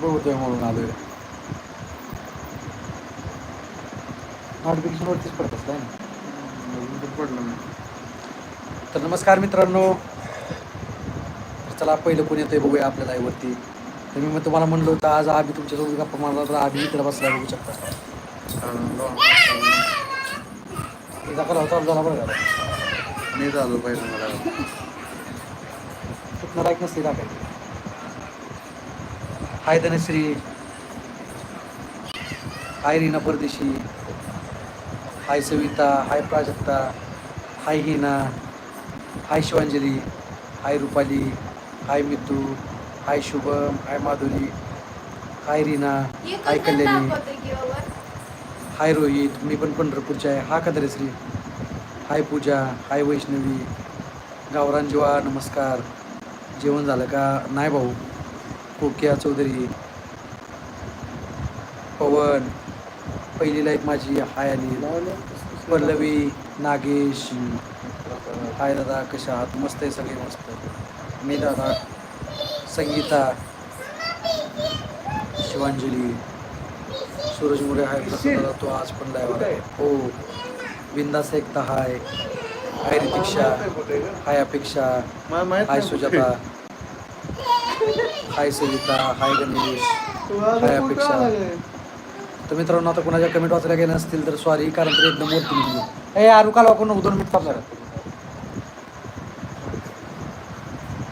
बघतोय म्हणून आलोय नोटिफिकेशन वरतीच पडत असतं ना पडलं नाही तर नमस्कार मित्रांनो. तर चला पहिलं कोण येतंय बघूया आपल्या live वरती. तर मी मग तुम्हाला म्हणलं होतं आज आम्ही तुमच्यासोबत गप्पा मारला तर आम्ही इकडे बसला बघू शकता. करा चालू झाला बरं का? मी झालो पाहिजे मला. कुठनं लाईक नसते टाकायची हाय धनश्री हाय रीना परदेशी हाय सविता हाय प्राजक्ता हाय हिना हाय शिवांजली हाय रुपाली हाय मितू हाय शुभम हाय माधुरी हाय रीना हाय कल्याणी हाय रोहित मी पण पंढरपूरचे आहे. हा का श्री. हाय पूजा हाय वैष्णवी गावरान जीवा नमस्कार. जेवण झालं का? नाही भाऊ. कोकिया चौधरी. पवन पहिली लाईफ माझी हाय आणि पल्लवी नागेश हाय दादा कशा आहात? मस्त आहे सगळे मस्त. मी दादा संगीता शिवांजली सूरज मोरे हाय. दादा तो आज पण लाईव्ह आहे हो. बिंदास एकता हाय. हाय रितिक्षा. हाय अपेक्षा. हाय सुजाता. हाय सविता हाय गणेश हाय अपेक्षा. तर मित्रांनो आता कोणाच्या कमेंट वाचायला गेल्या नसतील तर सॉरी कारण तर एकदम वरती निघली ए आरू काल वाकून दोन मिनिट जरा.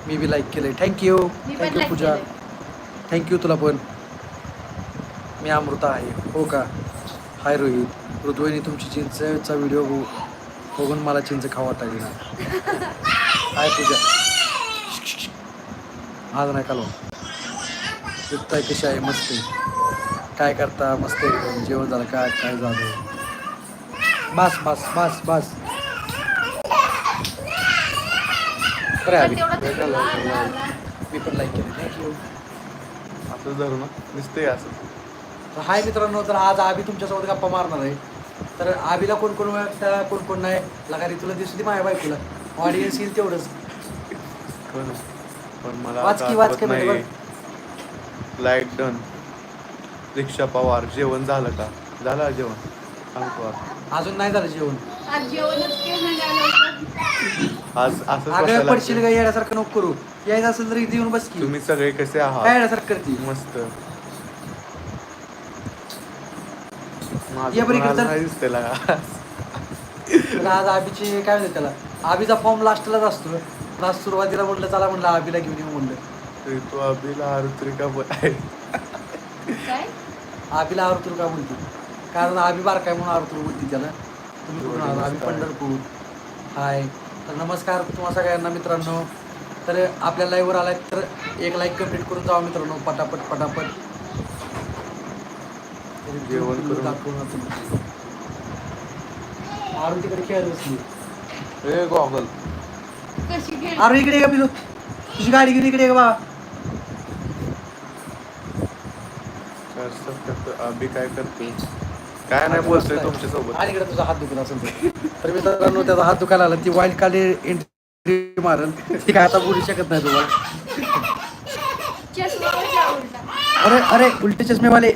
मी बी लाईक केलंय. Thank you thank you Pooja. Thank you तुला पण. मी अमृता आहे. हो का? हाय रोहित. ऋतुवाहिनी तुमची चिंचचा व्हिडिओ बघून मला चिंच खावा वाटायली हाय पूजा. आज नाही काल आहे कशी आहे मस्त काय करता मस्त आहे. एकदम जेवण झालं काय काय झालं? बस बस बस बस. मी पण लाईक केलं. थँक्यू असं धरू ना. दिसतंय असं. तर हाय मित्रांनो तर आज आबी तुमच्यासोबत गप्पा मारणार आहे. तर आबीला कोण कोण ओळखता कोण कोण नाही? लगारी तुला दिसली माझ्या बायकोला. ऑडियन्स येईल तेवढंच? पण मला वाच की, वाच आठवत की नाही. लाइट डन रिक्षा पवार जेवण झालं का? झालं जेवण? आता. अजून नाही झालं जेवण. आज जेवणच केलं नाही लवकर. आज असंच अगं बसायला पडशील. का? येण्यासारखं नको करू. यायचं असेल तर इथे येऊन बस की. तुम्ही सगळे कसे काय आहात येण्यासारखं करते? मस्त. ये बरं इकडे माझं चल. नाही दिसते लागा. आज आबीची काय म्हणते त्याला? आबीचा फॉर्म लास्टलाच असतो लास्ट सुरुवातीला म्हटलं चला म्हटलं आबीला घेऊन येऊ म्हणलं. तो अभिला आरुत्रिका पण आहे काय? आबीला आरुतूर का बोलते. कारण आबी बारकाय म्हणून आरुतूर बोलते त्याला. तुम्ही कुठून आला? आम्ही पंढरपूर. हाय. तर नमस्कार तुम्हा सगळ्यांना मित्रांनो. तर आपल्या लाईव्हवर आलाय तर एक लाईक कंप्लीट करून जावा मित्रांनो. पटापट पटापट. जेवण करून. दाखवून आपण. आरू तिकडे खेळत बसली. ए गॉगल. कशी गेली? आरू इकडे ये का पिलू. तुझी गाडी घेऊन इकडे ये का अभि काय करते काय नाही बोलतोय तुमच्यासोबत आणि इकडे तुझा हात दुखला असेल तर. तर मित्रांनो त्याचा हात दुखायला आला ती वाईल्ड काली एंट्री मारल. ती काय आता बोलू शकत नाही तुम्हाला चष्मा कसा उलटा अरे अरे उलटे चष्मेवाले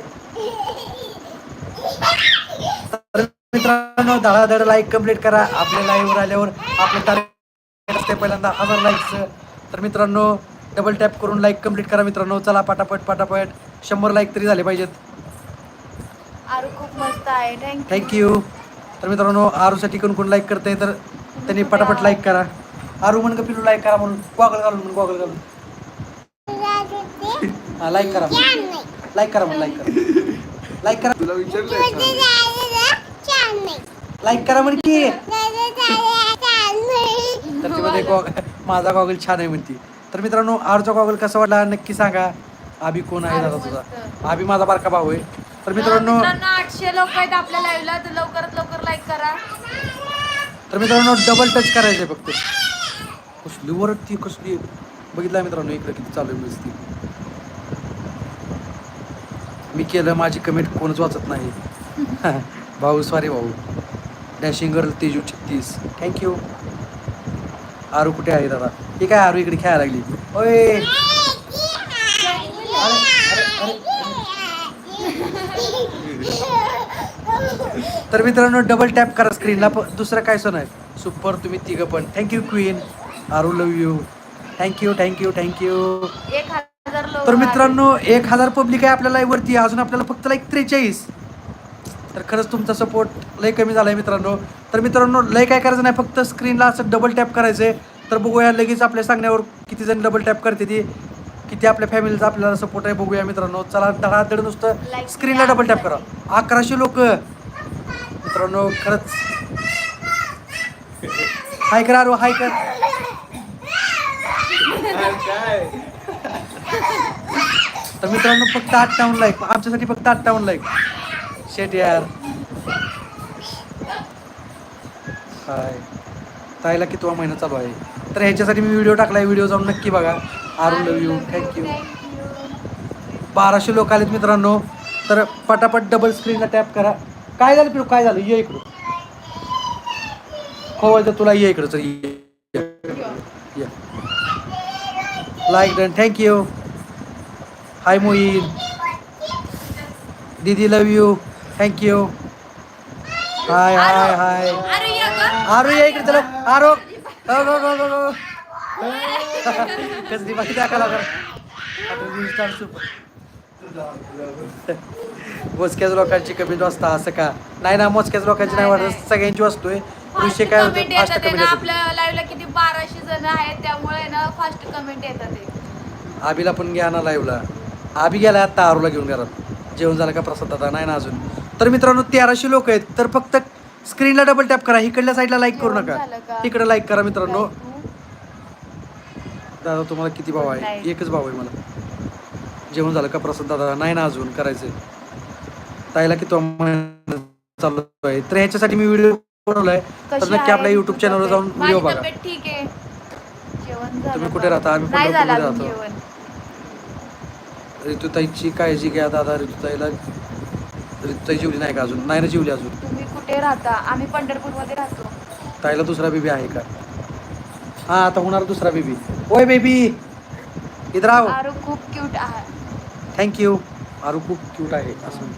तर मित्रांनो धडाधड लाईक कंप्लीट करा. आपल्या लाईव्हवर आल्यावर आपलं टार्गेट असते पहिल्यांदा. हजार लाईकचं तर मित्रांनो डबल टॅप करून लाईक कंप्लीट करा मित्रांनो. चला पटापट पटापट. शंभर लाईक तरी झाले पाहिजेत. आरू खूप मस्त आहे. थँक्यू थँक्यू तर मित्रांनो आरूसाठी कोण कोण लाईक करते तर त्यांनी पटापट लाईक करा. आरू म्हण का पिलू लाईक करा म्हणून. गॉगल घालून म्हणून गॉगल घालून. हा लाईक करा लाईक करा म्हणून लाईक करा. लाईक करा. तुला विचारलं लाईक करा म्हण की. तर ती मध्ये गॉग माझा गॉगल छान आहे म्हणती. तर मित्रांनो आरूचा गॉगल कसा वाटला नक्की सांगा. आबी कोण आहे दादा तुझा? आबी माझा बारका भाऊ आहे. तर मित्रांनो आठशे लोक आहेत आपल्या लाईव्हला तर लवकरात लवकर लाईक करा. तर मित्रांनो डबल टच करायचे फक्त. कसली वर ती कसली? बघितलं मित्रांनो इकडे किती चालू आहे मी केलं माझी कमेंट कोणच वाचत नाही. भाऊ सॉरी भाऊ. डॅशिंग गर्ल तेजू छत्तीस. थँक्यू आरू कुठे आहे दादा? हे काय आरू इकडे खेळायला लागली? ओय! तर मित्रांनो डबल टॅप करा स्क्रीनला पण दुसरं काय सण आहे? सुपर तुम्ही तिघं पण. Thank you queen Aaru love you thank you thank you thank you तर मित्रांनो एक हजार पब्लिक आहे आपल्या live वरती. अजून आपल्याला फक्त लाईक त्रेचाळीस. तर खरंच तुमचा सपोर्ट लय कमी झाला आहे मित्रांनो. तर मित्रांनो लय काय करायचं नाही फक्त स्क्रीनला असं डबल टॅप करायचं आहे तर बघूया लगेच आपल्या सांगण्यावर किती जण डबल टॅप करते ती. किती आपल्या फॅमिलीचा आपल्याला सपोर्ट आहे बघूया मित्रांनो. चला धडाधड नुसतं स्क्रीनला डबल टॅप करा. अकराशे लोक. मित्रांनो खरंच. हाय करा अरे हाय कर. तर मित्रांनो फक्त अठ्ठावन्न लाईक आमच्यासाठी फक्त अठ्ठावन्न लाईक शेट यार. हाय. ताईला कितवा महिना चालू आहे? तर ह्याच्यासाठी मी व्हिडिओ टाकलाय. व्हिडिओ जाऊन नक्की बघा. आर लव यू थँक्यू बाराशे लोक आलेत मित्रांनो. तर पटापट डबल स्क्रीनला टॅप करा. काय झालं पिढू? काय झालं? ये इकडं. खोवळ तर तुला ये इकडं तर ये. Like done thank you hi Moin दीदी love you thank you hi hi hi. Aaro ये इकडे चलो. आरो. गो गो गो गो गो. कसली माहिती दाखवला कर मोजक्याच लोकांची कमी वाजता असं का? नाही ना मोजक्याच लोकांची नाही वाटत सगळ्यांची वाजतोय. विषय काय होतं? फास्ट येतात आहे कमी ना, येतात आपल्या लाईव्हला किती बाराशे जण आहेत त्यामुळे ना फास्ट कमेंट येतात. आबीला पण घ्या ना लाईव्हला आबी गेला आता आरूला घेऊन घरात. जेवण झालं का प्रसाद दादा? नाही ना अजून. तर मित्रांनो तेराशे लोक आहेत तर फक्त स्क्रीनला डबल टॅप करा इकडल्या साईडला लाईक करू नका? इकडे लाईक करा मित्रांनो. दादा तुम्हाला किती भाव आहे. एकच भाव आहे मला जेवण झालं का प्रसाद दादा नाही ना अजून करायचंय ताईला किती चालू आहे तर ह्याच्यासाठी मी व्हिडिओ बनवलाय तर नक्की आपल्या युट्यूब चॅनलवर जाऊन? व्हिडिओ बघा ठीक आहे तुम्ही? कुठे राहता? आम्ही अजून राहतो. ऋतुताईची काळजी घ्या दादा ऋतुताईला ऋतुताई जेवली नाही का अजून? नाही ना जेवली अजून? तुम्ही कुठे राहता? आम्ही पंढरपूरमध्ये राहतो. ताईला दुसरा बेबी आहे का? हा आता होणार दुसरा बेबी. ओय बेबी इधर आव आरू खूप क्यूट आहे. थँक्यू आरू खूप क्यूट आहे असं.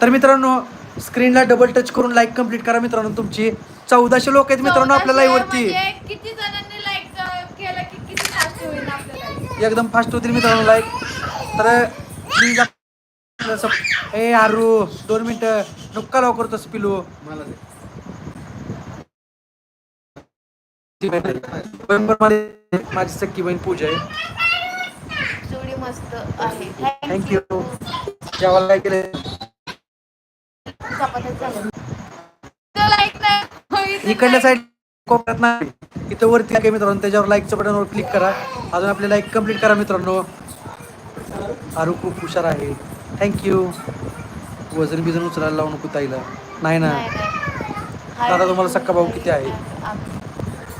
तर मित्रांनो स्क्रीनला डबल टच करून लाईक कंप्लीट करा मित्रांनो तुमची. चौदाशे लोक आहेत मित्रांनो आपल्या लाईव्ह वरती. म्हणजे किती जणांनी लाईक केलं की किती फास्ट होईल आपल्याला? एकदम फास्ट होतील मित्रांनो लाईक तर प्लीज ए आरू दोन मिनिटं. नुक्का लवकर तसं पिलू. मला दे. नोव्हेंबरमध्ये माझी सख्खी बहीण पूजा आहे. जोडी मस्त आहे. थँक्यू जेवायला काय केलं चपात्याच झालं नाही इकडल्या साईड कोपऱ्यात नाही. इथं वरती आहे मित्रांनो. त्याच्यावर लाईकचं बटनवर क्लिक करा. अजून आपले लाईक कंप्लीट करा मित्रांनो. आरू खूप हुशार आहे. थँक्यू वजन बिजन उचलायला लावू नको ताईला. नाही ना? नाही, नाही. दादा, तुम्हाला सक्का भाऊ किती आहे?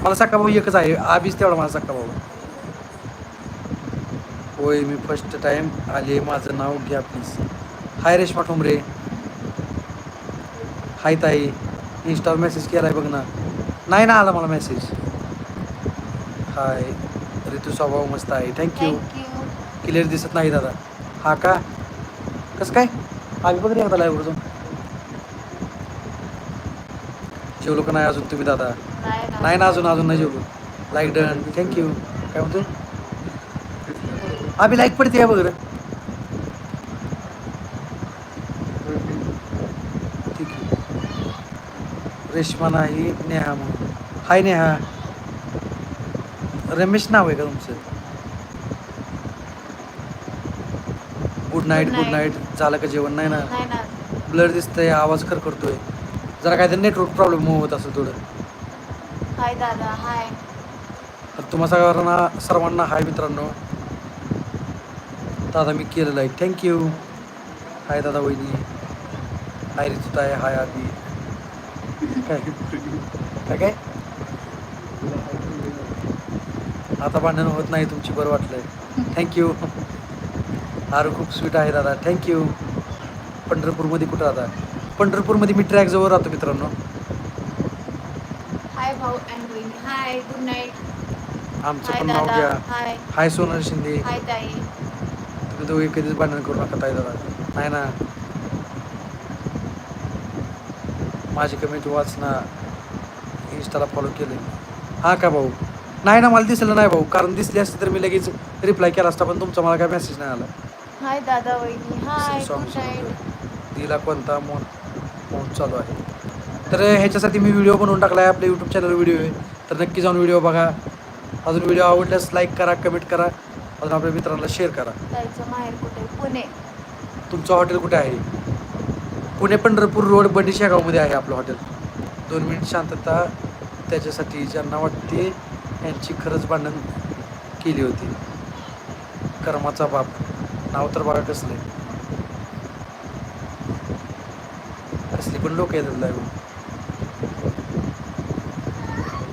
मला सक्का भाऊ एकच आहे. आबीच तेवढा मला सक्का भाऊ. होय मी फर्स्ट टाइम आले. माझं नाव घ्या please hi Reshma Thombare hi ताई. इंस्टावर मेसेज केलाय बघ ना. नाही ना आला मला मेसेज हाय ऋतू स्वभाव मस्त आहे. Thank you Thank you. क्लिअर दिसत नाही दादा. हा का? कसं काय? आम्ही बघ एकदा लाईव्ह जाऊन. जेवलो का नाही अजून तुम्ही दादा? नाही ना. अजून अजून नाही जेवलो. लाईक डन थँक्यू काय म्हणतो आम्ही लाईक पडते या बघ. रेश्मा नाही नेहा म्हणून. हाय नेहा. रमेश नाव आहे का तुमचं? Good night good. नाईट झालं का जेवण नाही ना? नाही ना. ब्लर दिसतंय आवाज कर करतोय जरा काहीतरी नेटवर्क प्रॉब्लेम होत असेल थोडं. हाय दादा हाय. तर तुम्हा सगळ्यांना सर्वांना हाय मित्रांनो. दादा मी केलेलं आहे. थँक्यू हाय दादा वहिनी. हाय ऋतुताय हाय आबी काय? काय काय? आता भांडण होत नाही तुमची बरं वाटलंय. थँक्यू आरू खूप स्वीट आहे दादा. थँक्यू पंढरपूरमध्ये कुठं राहता पंढरपूरमध्ये मी ट्रॅक जवळ राहतो मित्रांनो. हाय भाऊ अँड बहिणी. हाय गुड नाईट आमचं पण नाव घ्या. हाय सोनल शिंदे. हाय ताई. तुम्ही दोघे कधीच भांडण करू नका ताई दादा. नाही ना? माझी कमेंट वाच ना. इंस्टाला फॉलो केले हा का भाऊ? नाही ना मला दिसलं नाही भाऊ. कारण दिसली असती तर मी लगेच रिप्लाय केला असता पण तुमचा मला काय मेसेज नाही आला. हाय दादा वहिनी हाय Song गुड नाईट दिला कोणता मोन मोन चालू आहे. तर ह्याच्यासाठी मी व्हिडिओ बनवून टाकला आहे आपल्या यूट्यूब चॅनल व्हिडिओ आहे तर नक्की जाऊन व्हिडिओ बघा. अजून व्हिडिओ आवडल्यास लाईक करा कमेंट करा. अजून आपल्या मित्रांना शेअर करा. माहेर कुठे? पुणे. तुमचं हॉटेल कुठे आहे? पुणे पंढरपूर रोड बंडी शेगावमध्ये आहे आपलं हॉटेल दोन मिनिट शांतता. त्याच्यासाठी ज्यांना वाटते यांची खरंच भांडण केली होती. कर्माचा बाप. नाव तर बघा कसलं. कसली पण लोक येतात लाईव्ह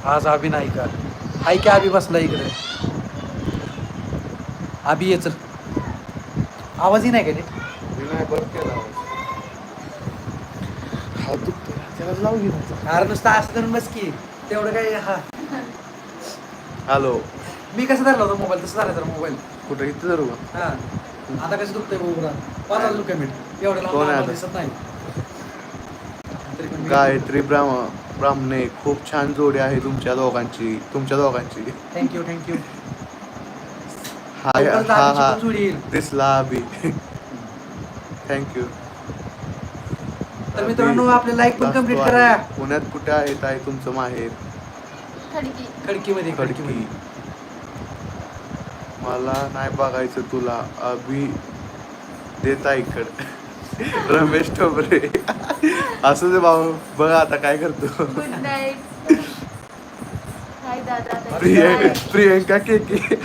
आज आबी नाही का हाय की आबी बसला इकडे. आबी ये चल. आवाजही नाही का नीट? अरे नुसतं असं बस की. तेवढं काय हा. हॅलो. मी कसं धरला होता मोबाईल तसं झाला तर मोबाईल कुठं? इथं जरू हा. आता कसं दुखतंय बघू पाच हजार रुपये मिनिट एवढं लांब कोण आहे आम्हाला आता? दिसत नाही. तरी पण मी- गायत्री ब्राह्म ब्राह्मणे खूप छान जोडी आहे तुमच्या दोघांची तुमच्या दोघांची. थँक्यू थँक्यू हाय लवकरच हा आधीची हा पण जोडी येईल. दिसला अभि. थँक्यू तर मित्रांनो आपले लाईक पण कंप्लीट करा. पुण्यात कुठे आहे ताई तुमचं माहेर? खडकी. खडकीमध्ये खडकी. खडकीमध्ये. मला नाही बघायचं तुला. अभि देत इकड. रमेश ठोबरे. असं दे भाऊ बघा आता काय करतो. गुड नाईट हाय दादा. ताई. प्रिय प्रियंका केके.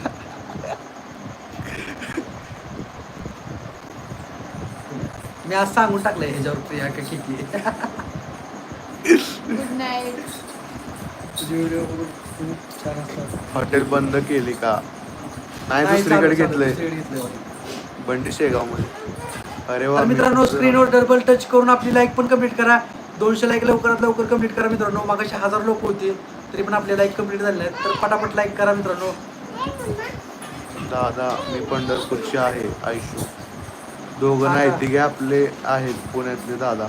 मी आज सांगून टाकलंय ह्याच्यावर प्रिया का किती गुड नाईट तुझे व्हिडिओ खूप छान असतात. हॉटेल बंद केली का? नाही दुसरीकडे घेतलंय. बंडी शेगावमध्ये अरे वा तर मित्रांनो स्क्रीनवर डबल टच करून आपली लाईक पण कंप्लीट करा. दोनशे लाईक लवकरात लवकर कंप्लीट करा मित्रांनो. मागाशी हजार लोक होते तरी पण आपले लाईक कंप्लीट झाले आहेत तर पटापट लाईक करा मित्रांनो. दादा मी पंढरपूरचे आहे आयुष्य दोघं नाही? तिघे आपले आहेत पुण्यातले दादा.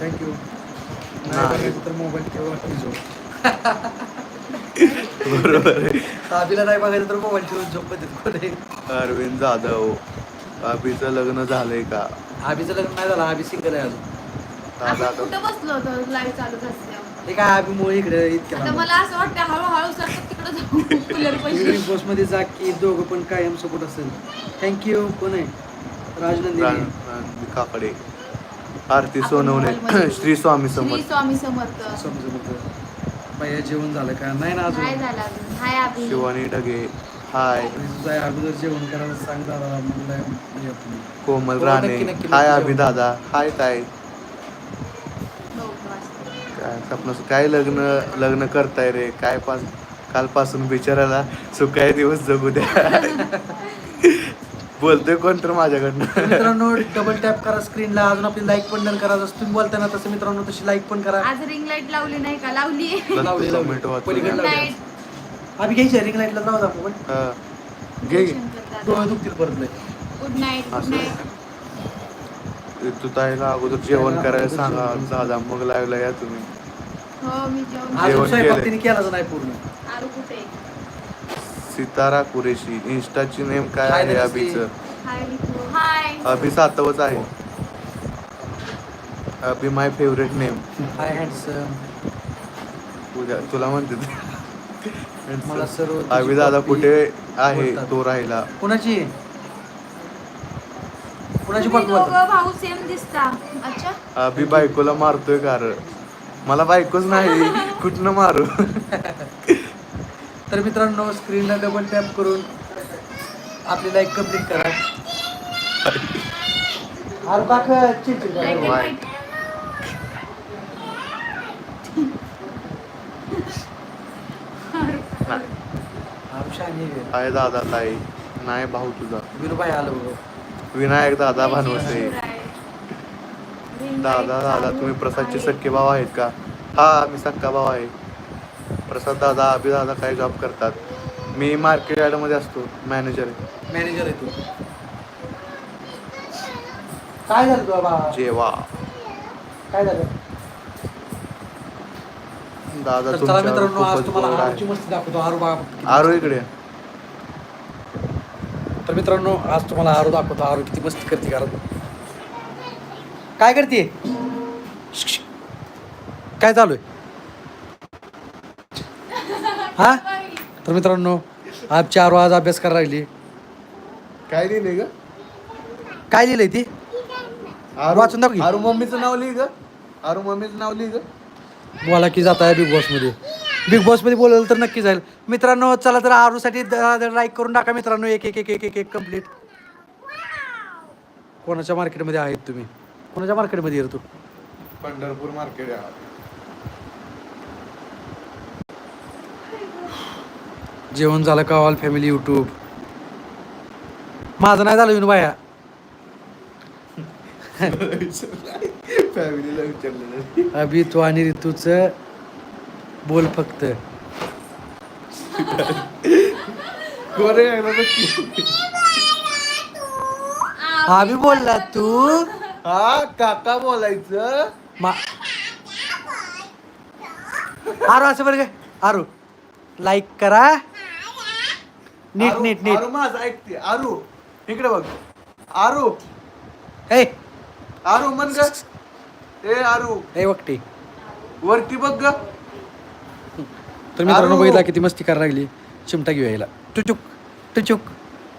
थँक्यू नाही. तर मोबाईल ठेवा बरोबर आहे. साबीला नाही बघायचं तर मोबाईल ठेवून अरविंद जाधव अभिचं लग्न झालंय का? आबीचं लग्न नाही झालं आबी सिंगल आहे अजून. दादा आपण कुठं बसलो होतो? लाईव्ह चालू असल्यावर हे काय आबी मुळे इकडे इतक्या आता लांब. मला असं वाटतं हळूहळू सरकत तिकडे जाऊ कूलर पैसे. बसमध्ये जा की दोघं पण कायम सोबत असेल थँक्यू कोण आहे? राजनंदिनी. रान- रान- काकडे. आरती आपण सोनवणे. मोबाईलमध्ये श्री स्वामी श्री समर्थ. स्वामी समर्थ. जेवण झालं का? नाही ना हाय अजून झाला अजून. हाय अभि शिवानी ढगे. हाय. अगोदर जेवण करायला सांग दादा म्हणलं. कोमल हो, राणे. नक्की, नक्की, हाय नक्की अभि. दादा. हाय ताई. नऊ वाजता. काय सपनाचं काय लग्न लग्न करताय रे? काय पास कालपासून बिचाराला सुकाय दिवस जगू द्या. बोलतोय कोण तर माझ्याकडनं? तर मित्रांनो डबल टॅप करा स्क्रीनला अजून आपली लाईक पण डन करा. जसं तुम्ही बोलताय ना तसं मित्रांनो तशी लाईक पण करा. आज रिंग लाइट लावली नाही का? लावली. लावली, वाचून पलीकडे घ्या. लावली. नाईट आम्ही घ्यायची रिंग लाईटला जाऊ आपण. पण हा. घे घे. डोळे दुखतील परत लय. गुड नाईट गुड असं. नाईट तू ताईला अगोदर जेवण करायला सांगा. दादा मग लाईव्हला या तुम्ही. हो मी जेवण अजून जेवण स्वयंपाक केलंय. तिने केलाच नाही पूर्ण. आरू कुठे? सितारा कुरेशी इंस्टाची नेम काय आहे नमस्ते. अभिचं? हाय हाय. अभि सातवच आहे. Abhi my favourite name. Hi handsome तुला म्हणते ते. मला सर्व तुझी अभि दादा copy कुठे आहे? बोलतात. तो राहिला. कुणाची? कुणाची तुम्ही पाठ बोलतात? दोघं भाऊ सेम दिसता. अच्छा. अभि बायकोला मारतोय कार मला बायकोच नाही. कुठनं मारू? तर मित्रांनो स्क्रीनला डबल टॅप करून आपली लाईक कंप्लीट करा. अरे चिडचिड करा. दादा ताई. नाही भाऊ तुझा. आलो. बघ. विनायक दादा भानवसे दादा दादा तुम्ही प्रसादचे. सख्खे भाऊ आहेत का? हा मी सक्का भाऊ आहे. प्रसाद दादा अभि दादा काय जॉब करतात. मी मार्केट यार्डमध्ये असतो मॅनेजर आहे मॅनेजर आहे तू. काय झालं बाबा जेवा. काय झालं? दादा तर चला तुमच्यावर मित्रांनो आज खूपच तुम्हाला आरूची आहे. मस्ती दाखवतो. आरू बाबा आरो इकडे. तर मित्रांनो आज तुम्हाला आरू दाखवतो. आरू किती मस्ती करते कारण काय करते? काय चालू आहे? हा? तर मित्रांनो आजची आरू आज अभ्यास करायला लागली काय लिहिले ग? काय लिहिलंय ती? वाचून दाखव की. आरू मम्मीचं नाव लिहि ग. आरू मम्मीचं नाव लिहि ग. बोला की जात आहे बिग बॉसमध्ये बिग बॉसमध्ये बोलवलं तर नक्की जाईल. मित्रांनो चला तर आरूसाठी लाईक करून टाका मित्रांनो. एक एक एक एक एक एक कंप्लीट कोणाच्या मार्केटमध्ये आहेत तुम्ही? कोणाच्या मार्केटमध्ये आहे रे तू पंढरपूर मार्केट जेवण झालं का ऑल फॅमिली यूट्यूब माझं नाही झालं विनू बाया फॅमिलीला अभि तू आणि ऋतूच बोल फक्त? अभि बोलला तू. हा काका बोलायचं. आरू असं बरं काय आरू लाईक करा. नीट आरू- नीट नीट. आरू माझं ऐकते आरू इकडे बघ. आरू. हे आरू म्हण ग. ए आरू. हे वक्टी. वरती बघ ग. तर मित्रांनो आरू. बघितला किती मस्ती करायला लागली. चिमटा घेऊ यायला. टुचुक टुचुक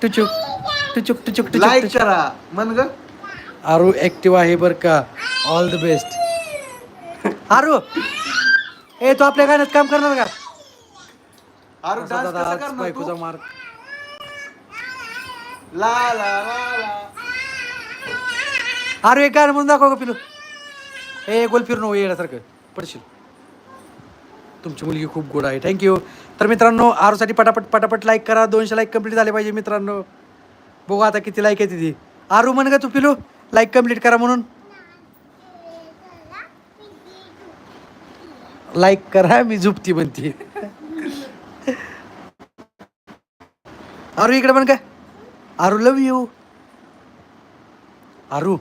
टुचुक टुचुक टुचुक टुचुक लाईक टुचुक. करा. म्हण ग. आरू ऍक्टिव्ह आहे बर का. All the best Aaru. ए तू आपल्या गाण्यात काम करणार का? आरू डान्स दादा कसा आज करणार बायकोचा तू? ला ला एक गाणं म्हणून दाखव का पिलू. ए गोल फिरणं हो येण्यासारखं. पडशील. तुमची मुलगी खूप गोड आहे. थँक्यू तर मित्रांनो आरूसाठी पटापट पटापट लाईक करा. दोनशे लाईक कंप्लीट झाले पाहिजे मित्रांनो. बघू आता किती लाईक आहे तिथे आरू म्हण का तू पिलू. लाईक कंप्लीट करा म्हणून. लाईक करा मी झुपती म्हणते. अरू इकडे पण काय आरू लव यू आरू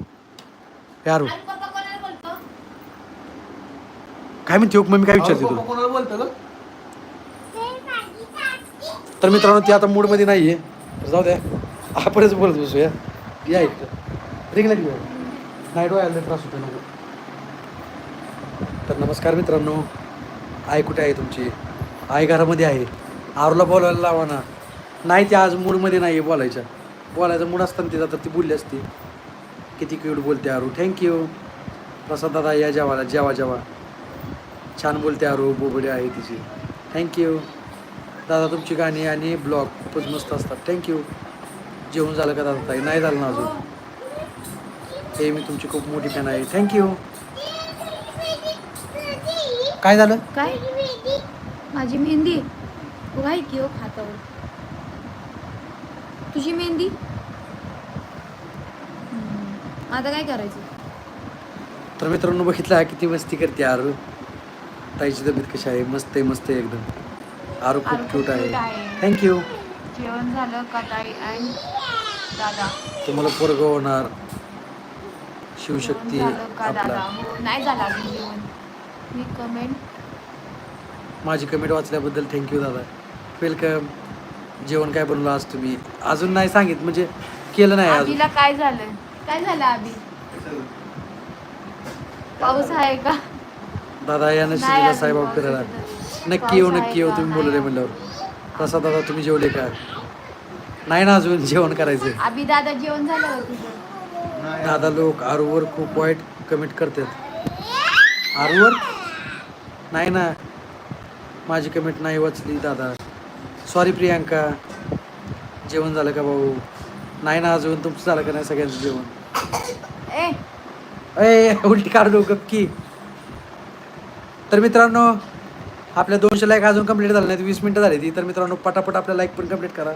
हे आरू काय म्हणते हो? मम्मी काय विचारते तू कोणाला बोलतो ग? तर मित्रांनो ती आता मूडमध्ये नाही आहे तर जाऊ द्या. आपणच बोलत बसूया. या इथं रिंग नाही नाही डोळ्याला लय त्रास होतो नको. तर नमस्कार मित्रांनो. आई कुठे आहे तुमची? आई घरामध्ये आहे. आरूला बोलायला लावा ना. नाही ती आज मूडमध्ये नाही आहे बोलायच्या. बोलायचा मूड असताना तिचा तर ती बोलली असती. किती क्यूट बोलते आरू. थँक्यू प्रसाद दादा या जेवाला जेवा जेवा. छान बोलते आरू बोबडी आहे तिची. थँक्यू दादा तुमची गाणी आणि ब्लॉग खूपच मस्त असतात. थँक्यू जेवण झालं का दादा ताई? नाही झालं ना अजून? हे मी तुमची खूप मोठी फॅन आहे. थँक्यू काय झालं? काय? माझी मेहंदी. उघाय की हो खातावर. तुझी मेहंदी. आता काय करायचं? तर मित्रांनो बघितला किती मस्ती करते आरू. ताईची तब्येत कशी आहे? मस्त आहे मस्त आहे एकदम. आरू खूप क्यूट आहे. थँक्यू जेवण झालं का ताई अँड दादा? तुम्हाला पोरगं होणार. शिवशक्ती जेवण झालं का दादा? आपला हो नाही झालं अजून जेवण. मी कमेंट माझी कमेंट वाचल्याबद्दल थँक्यू दादा. वेलकम जेवण काय बनवलं आज तुम्ही? अजून नाही सांगित म्हणजे केलं नाही अजून. आबीला काय झालं? काय झालं आबी? पाऊस आहे का? दादा या नाही अजून पाऊस फिरायला. नक्की येऊ पाऊस नक्की येऊ आहे तुम्ही का? बोलले नाही. म्हणल्यावर. प्रसाद दादा तुम्ही जेवले का? नाही ना अजून जेवण करायचं. आबी दादा जेवण झालं का तुझं? नाही. दादा लोक आरूवर खूप वाईट कमेंट करतात. आरूवर? नाही ना. माझी कमेंट नाही वाचली दादा. सॉरी प्रियांका जेवण झालं का भाऊ? नाही ना अजून तुमचं झालं का नाही सगळ्यांचं जेवण? ए. उलटी काढू गपकी. तर मित्रांनो आपल्या दोनशे लाईक अजून कंप्लीट झाले नाहीत वीस मिनटं झाली ती. तर मित्रांनो पटापट आपल्या लाईक पण कंप्लीट करा.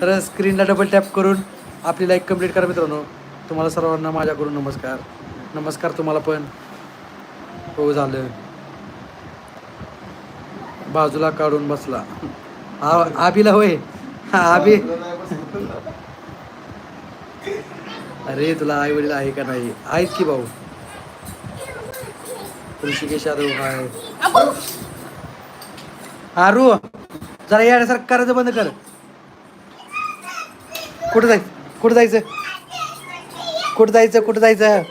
तर स्क्रीनला डबल टॅप करून आपली लाईक कंप्लीट करा मित्रांनो. तुम्हाला सर्वांना माझ्याकडून नमस्कार. नमस्कार तुम्हाला पण. हो झालं. बाजूला काढून बसला. आबीला होय. हा, आबी. अरे तुला आई वडील आहे का नाही? आहेत की भाऊ? ऋषिकेश यादव हाय. आरू जरा येण्यासारखं करायचं बंद कर. कुठं जायचं? कुठं जायचं? कुठं जायचं? कुठं जायचं?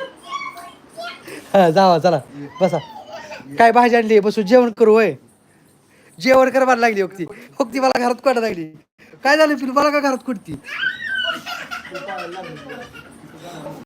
हा जावा चला. बसा. काय भाजी आणली? बसू जेवण करू होय. जेवण करायला लागली होती होती मला घरात कोणा लागली. काय झालं पिलू मला का घरात कुठती